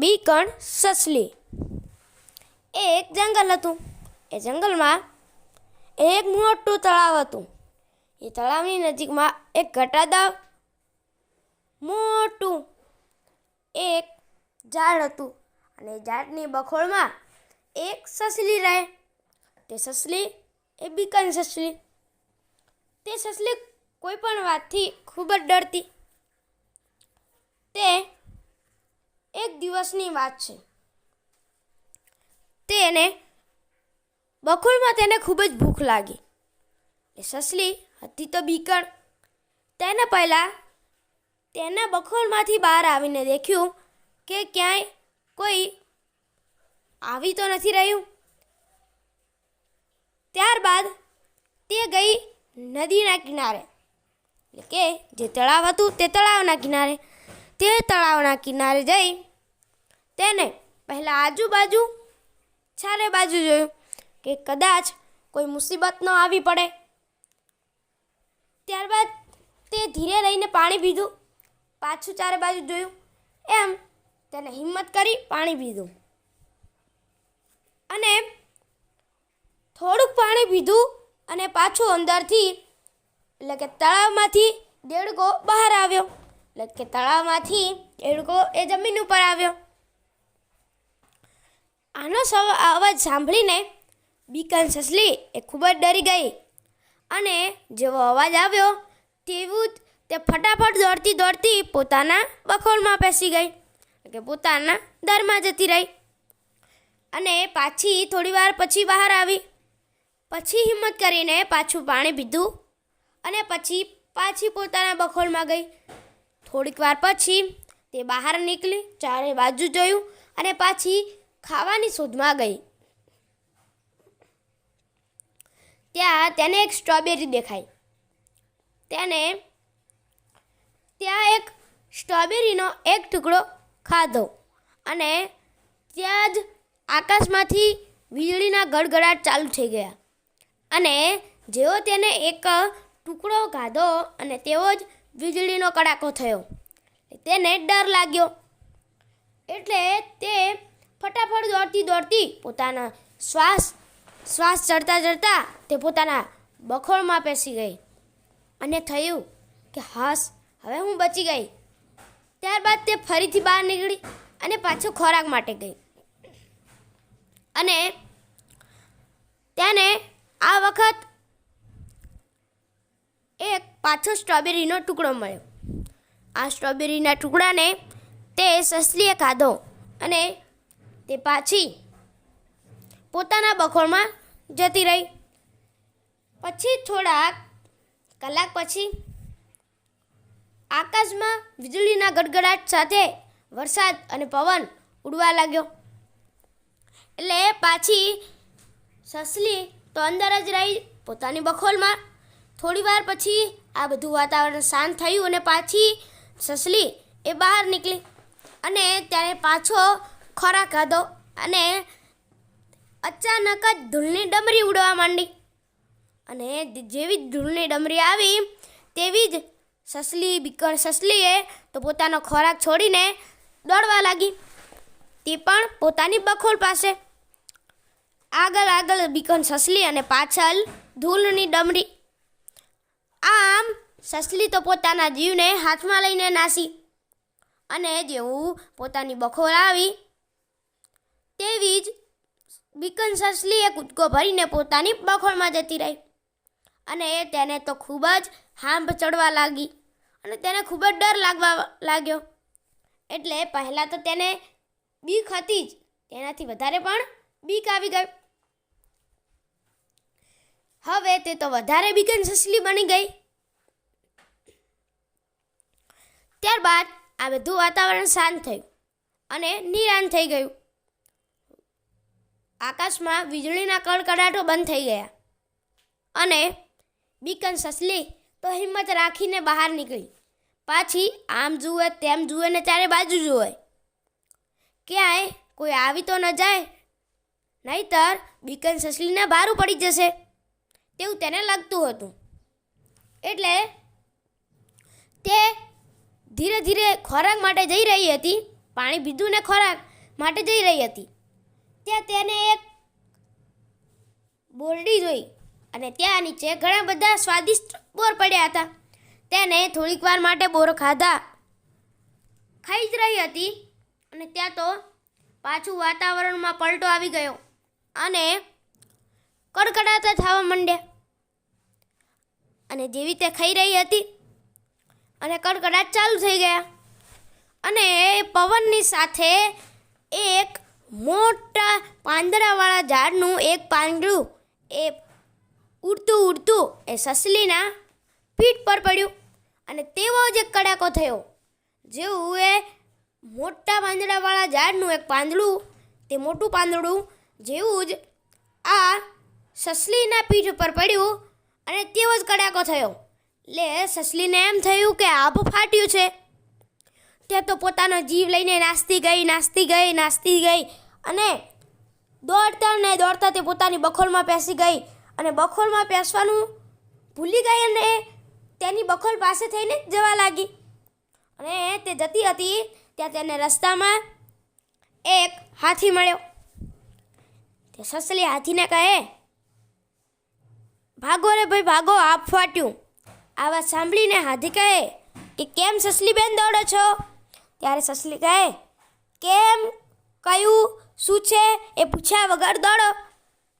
બીકણ સસલી. એક જંગલ હતું. એ જંગલમાં એક મોટું તળાવ હતું. એ તળાવની નજીકમાં એક ઘટાદાર મોટું એક ઝાડ હતું અને ઝાડની બખોળમાં એક સસલી રહે. તે સસલી એ બીકન સસલી. તે સસલી કોઈ પણ વાતથી ખૂબ જ ડરતી. તે એક દિવસની વાત છે. તેને બખોળમાં તેને ખૂબ જ ભૂખ લાગી. એ સસલી હતી તો બીકણ. તેને પહેલાં તેના બખોળમાંથી બહાર આવીને દેખ્યું કે ક્યાંય કોઈ આવી તો નથી રહ્યું. ત્યારબાદ તે ગઈ નદીના કિનારે. એટલે કે જે તળાવ હતું તે તળાવના કિનારે. તે તળાવના કિનારે જઈ તેને પહેલાં આજુબાજુ ચારે બાજુ જોયું કે કદાચ કોઈ મુસીબત ન આવી પડે. ત્યારબાદ તે ધીરે રહીને પાણી પીધું. પાછું ચારે બાજુ જોયું. એમ તેને હિંમત કરી પાણી પીધું. અને થોડુંક પાણી પીધું અને પાછું અંદરથી, એટલે કે તળાવમાંથી દેડકો બહાર આવ્યો. એટલે કે તળાવમાંથી એ લોકો એ જમીન ઉપર આવ્યો. આનો અવાજ સાંભળીને બીકન સસલી એ ખૂબ જ ડરી ગઈ અને જેવો અવાજ આવ્યો તેવું જ તે ફટાફટ દોડતી દોડતી પોતાના બખોલમાં બેસી ગઈ. કે પોતાના દરમાં જતી રહી અને પાછી થોડી વાર પછી બહાર આવી. પછી હિંમત કરીને પાછું પાણી પીધું અને પછી પાછી પોતાના બખોલમાં ગઈ. થોડીક વાર પછી તે બહાર નીકળી, ચારે બાજુ જોયું અને પાછી ખાવાની શોધમાં ગઈ. ત્યાં તેને એક સ્ટ્રોબેરી દેખાઈ. તેને ત્યાં એક સ્ટ્રોબેરીનો એક ટુકડો ખાધો અને ત્યાં જ આકાશમાંથી વીજળીના ગડગડાટ ચાલુ થઈ ગયા. અને જેઓ તેને એક ટુકડો ખાધો અને તેઓ જ વીજળીનો કડાકો થયો. તેને ડર લાગ્યો. એટલે તે ફટાફટ દોડતી દોડતી પોતાના શ્વાસ શ્વાસ ચડતા ચડતા તે પોતાના બખોળમાં પેસી ગઈ. અને થયું કે હાસ, હવે હું બચી ગઈ. ત્યારબાદ તે ફરીથી બહાર નીકળી અને પાછો ખોરાક માટે ગઈ. અને તેને આ વખત એક પાછો સ્ટ્રોબેરીનો ટુકડો મળ્યો. આ સ્ટ્રોબેરીના ટુકડાને તે સસલીએ ખાધો અને તે પાછી પોતાના બખોળમાં જતી રહી. પછી થોડાક કલાક પછી આકાશમાં વીજળીના ગડગડાટ સાથે વરસાદ અને પવન ઉડવા લાગ્યો. એટલે પાછી સસલી તો અંદર જ રહી પોતાની બખોલમાં થોડી વાર પછી આ બધું વાતાવરણ શાંત થયું અને પાછી સસલી એ બહાર નીકળી અને ત્યારે પાછો ખોરાક ખાધો અને અચાનક જ ધૂળની ડમરી ઉડવા માંડી. અને જેવી જ ધૂળની ડમરી આવી, તેવી જ સસલી બીકણ સસલીએ તો પોતાનો ખોરાક છોડીને દોડવા લાગી. તે પણ પોતાની બખોલ પાસે. આગળ આગળ બીકણ સસલી અને પાછળ ધૂળની ડમરી આમ સસલી તો પોતાના જીવને હાથમાં લઈને નાસી અને જેવું પોતાની બખોર આવી, તેવી જ બીકન સસલીએ કૂદકો ભરીને પોતાની બખોળમાં જતી રહી અને તેને તો ખૂબ જ હાંભ ચડવા લાગી અને તેને ખૂબ જ ડર લાગવા લાગ્યો. એટલે પહેલાં તો તેને બીક હતી જ, તેનાથી વધારે પણ બીક આવી ગઈ. હવે તે તો વધારે બીકન સસલી બની ગઈ. ત્યારબાદ આ બધું વાતાવરણ શાંત થયું અને નિરાન થઈ ગયું. આકાશમાં વીજળીના કડકડાટો બંધ થઈ ગયા અને બીકન સસલી તો હિંમત રાખીને બહાર નીકળી. પાછી આમ જુએ તેમ જુએ ને ચારે બાજુ જુએ. ક્યાંય કોઈ આવી તો ન જાય, નહીતર બીકન સસલીને ભારું પડી જશે તેવું તેને લાગતું હતું. એટલે તે ધીરે ધીરે ખોરાક માટે જઈ રહી હતી. પાણી પીધું ને ખોરાક માટે જઈ રહી હતી. ત્યાં તેને એક બોરડી જોઈ અને ત્યાં નીચે ઘણા બધા સ્વાદિષ્ટ બોર પડ્યા હતા. તેને થોડીક વાર માટે બોર ખાધા. ખાઈ જ રહી હતી અને ત્યાં તો પાછું વાતાવરણમાં પલટો આવી ગયો અને કડકડાતા થવા માંડ્યા. અને જેવી તે ખાઈ રહી હતી અને કડકડાટ ચાલુ થઈ ગયા. અને પવનની સાથે એક મોટા પાંદડાવાળા ઝાડનું એક પાંદડું એ ઉડતું ઉડતું એ સસલીના પીઠ પર પડ્યું. અને તેવો જ એક કડાકો થયો, જેવું એ મોટા પાંદડાવાળા ઝાડનું એક પાંદડું, તે મોટું પાંદડું જેવું જ આ સસલીના પીઠ પર પડ્યું અને તેવો જ કડાકો થયો. એટલે સસલીને એમ થયું કે આભ ફાટ્યું છે. તે તો પોતાનો જીવ લઈને નાસ્તી ગઈ નાસ્તી ગઈ નાસ્તી ગઈ. અને દોડતા ને દોડતા તે પોતાની બખોલમાં પેસી ગઈ. અને બખોલમાં પેસવાનું ભૂલી ગઈ અને તેની બખોલ પાસે થઈને જવા લાગી. અને તે જતી હતી ત્યાં તેને રસ્તામાં એક હાથી મળ્યો. તે સસલી હાથીને કહે, ભાગો રે ભાઈ, ભાગો, આપ ફાટ્યું. આ વાત સાંભળીને હાથી કહે કે, કેમ સસલી બેન દોડો છો? ત્યારે સસલી કહે, કેમ? કયું? શું છે? એ પૂછ્યા વગર દોડો,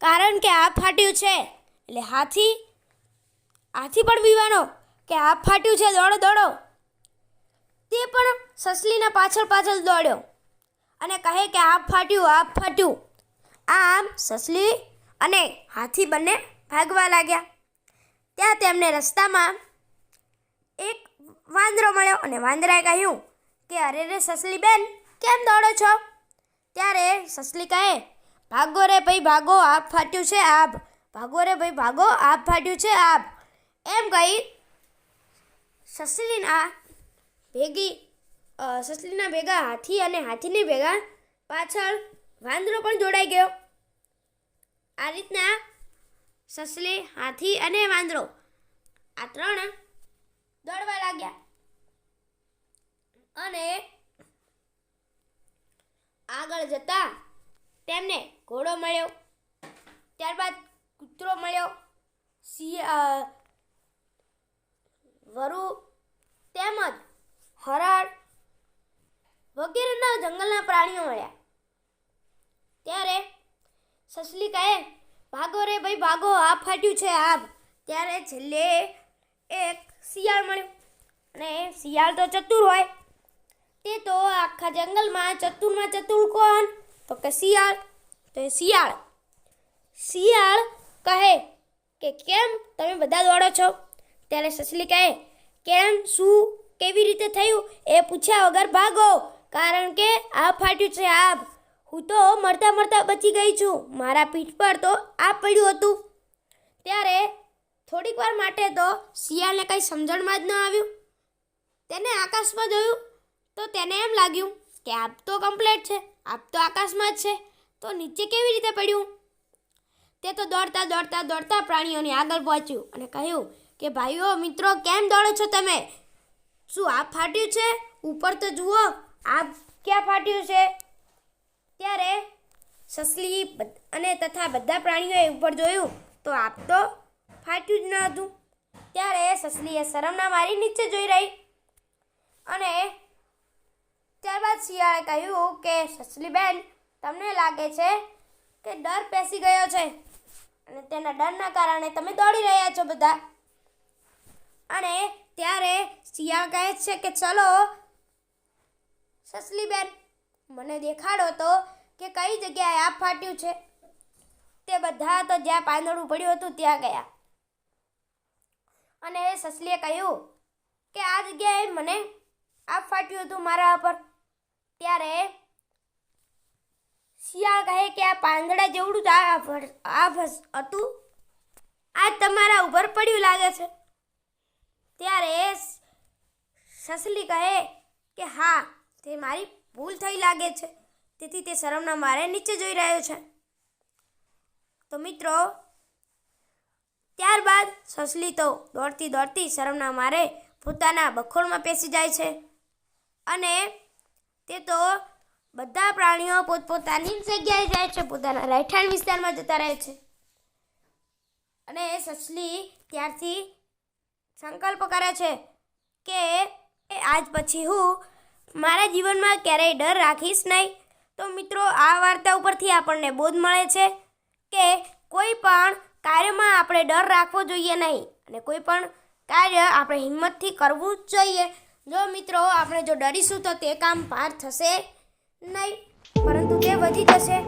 કારણ કે આ ફાટ્યું છે. એટલે હાથી હાથી પણ બીવાનો કે આ ફાટ્યું છે, દોડો દોડો. તે પણ સસલીના પાછળ પાછળ દોડ્યો અને કહે કે આ ફાટ્યું આ ફાટ્યું. આમ સસલી અને હાથી બંને ભાગવા લાગ્યા. ત્યાં તેમને રસ્તામાં એક વાંદરો મળ્યો અને વાંદરાએ કહ્યું કે, અરે રે સસલી બેન કેમ દોડો છો? ત્યારે સસલી કહે ભાગો રે ભાઈ, ભાગો આપ ફાટ્યું છે, આભ. ભાગો રે ભાઈ, ભાગો, આભ ફાટ્યું છે, આભ. એમ કહી સસલીના ભેગી સસલીના ભેગા હાથી અને હાથીની ભેગા પાછળ વાંદરો પણ જોડાઈ ગયો. આ રીતના સસલી, હાથી અને વાંદરો આ ત્રણ દોડવા લાગ્યા. અને આગળ જતા તેમને ઘોડો મળ્યો. ત્યારબાદ કૂતરો મળ્યો. સિંહ વરુ તેમજ હરણ વગેરેના જંગલના પ્રાણીઓ મળ્યા. ત્યારે સસલી કહે ભાગો રે ભાઈ, ભાગો, આ ફાટ્યું છે આબ ત્યારે છેલ્લે એક શિયાળ મળ્યું. અને શિયાળ તો ચતુર હોય. તે તો આખા જંગલમાં ચતુરમાં ચતુર કોણ? તો કે શિયાળ. તો એ શિયાળ. શિયાળ કહે કે કેમ તમે બધા દોડો છો? ત્યારે સસલી કહે, કેમ? શું? કેવી રીતે થયું? એ પૂછ્યા વગર ભાગો. કારણ કે આ ફાટ્યું છે આભ. હું તો મરતા મરતા બચી ગઈ છું. મારા પીઠ પર તો આ પડ્યું હતું. ત્યારે થોડીક વાર માટે તો શિયાળને કંઈ સમજણમાં જ ન આવ્યું. તેને આકાશમાં જોયું તો તેને એમ લાગ્યું કે આપ તો કમ્પ્લેટ છે, આપ તો આકાશમાં જ છે, તો નીચે કેવી રીતે પડ્યું? તે તો દોડતા દોડતા દોડતા પ્રાણીઓની આગળ પહોંચ્યું અને કહ્યું કે, ભાઈઓ, મિત્રો, કેમ દોડો છો તમે? શું આપ ફાટ્યું છે? ઉપર તો જુઓ, આપ ક્યાં ફાટ્યું છે? ત્યારે સસલી અને તથા બધા પ્રાણીઓએ ઉપર જોયું તો આપ તો ફાટ્યું જ ન હતું. ત્યારે સસલીએ શરમના મારી નીચે જોઈ રહી. અને ત્યારબાદ શિયાળે કહ્યું કે, સસલીબેન, તમને લાગે છે કે ડર પેસી ગયો છે? અને તેના ડરના કારણે તમે દોડી રહ્યા છો બધા. અને ત્યારે શિયાળ કહે છે કે, ચલો, સસલીબેન, મને દેખાડો તો કે કઈ જગ્યાએ આ ફાટ્યું છે. તે બધા તો જ્યાં પાંદડું પડ્યું હતું ત્યાં ગયા. અને સસલીએ કહ્યું કે આ જગ્યાએ મને આ ફાટ્યું હતું મારા પર. ત્યારે શિયાળ કહે કે આ પાંદડા જેવડું જ આ હતું. આ તમારા ઉપર પડ્યું લાગે છે. ત્યારે સસલી કહે કે હા, તે મારી ભૂલ થઈ લાગે છે. તેથી તે શરમના મારે નીચે જોઈ રહ્યો છે. તો મિત્રો ત્યારબાદ સસલી તો દોડતી દોડતી શરમના મારે પોતાના બખોળમાં પેસી જાય છે. અને તે તો બધા પ્રાણીઓ પોતપોતાની જગ્યાએ જાય છે, પોતાના રહેઠાણ વિસ્તારમાં જતા રહે છે. અને સસલી ત્યારથી સંકલ્પ કરે છે કે આજ પછી હું મારા જીવનમાં ક્યારેય ડર રાખીશ નહીં. તો મિત્રો, આ વાર્તા ઉપરથી આપણને બોધ મળે છે કે કોઈ પણ કાર્યમાં આપણે ડર રાખવો જોઈએ નહીં. અને કોઈ પણ કાર્ય આપણે હિંમતથી કરવું જ જોઈએ. જો મિત્રો, આપણે જો ડરીશું તો તે કામ પાર થશે નહીં. પરંતુ તે વધી જશે.